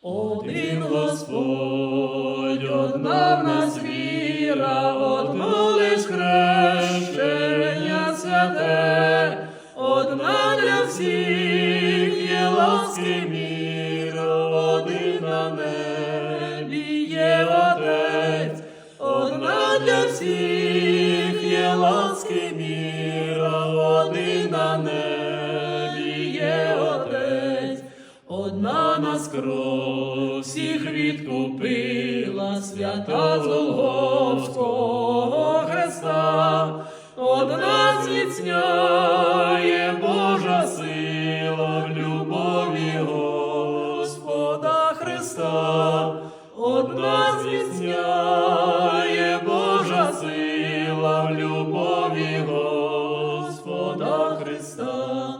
Один Господь, одна в нас віра, одно лиш хрещення святе, одна для всіх є ласки міра, один на небі є Отець, одна для всіх є ласки міра, Одна нас кров всіх відкупила, свята з Голгофського Христа, одна зміцняє Божа сила в любові Господа Христа, одна зміцняє Божа сила в любові Господа Христа.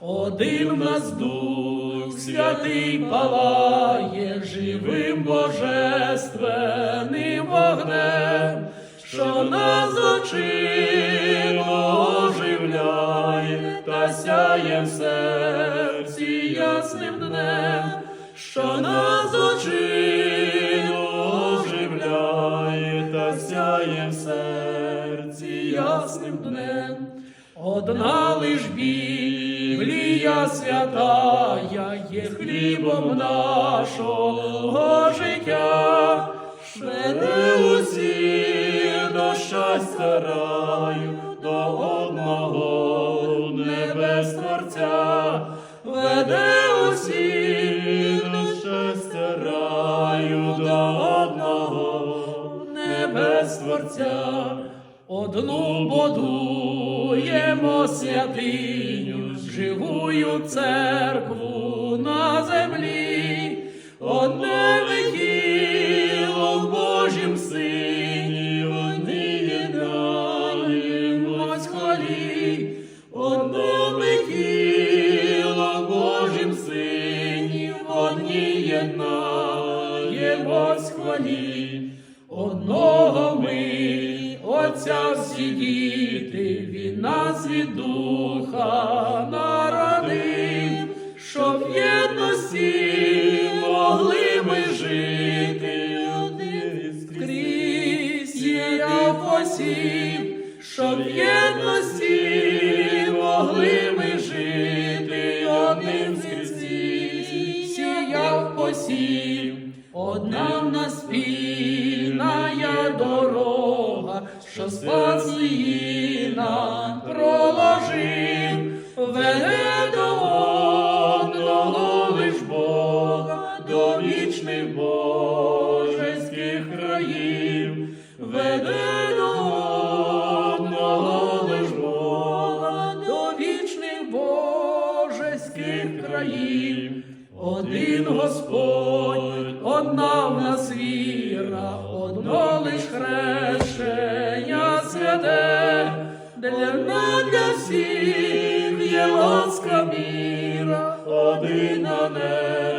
Один нас дух святий палає живим божественним вогнем, що нас очима оживляє та сяє в серці ясним днем, що нас очима оживляє та сяє в серці ясним днем. Одна лиш Біблія святая є хлібом нашого життя, веде усіх до щастя раю, до одного небес Творця, веде усіх до щастя раю, до одного небес Творця. Одну будуємо святиню, живую церкву на землі, одне вихіло в Божім сині, одні єднаємось хвалі, одне вихіло в Божім сині, одні єднаємось хвалі, одного ми. Отця всі діти, він нас від духа посів, щоб в єдності могли ми жити, одним скрізь сіяв посів, одна в нас спільна дорога, що спас її нам проложив, божеських країв. Один Господь, одна в нас віра, одно лиш хрещення святе, для нас для всіх є ласка міра, один на небі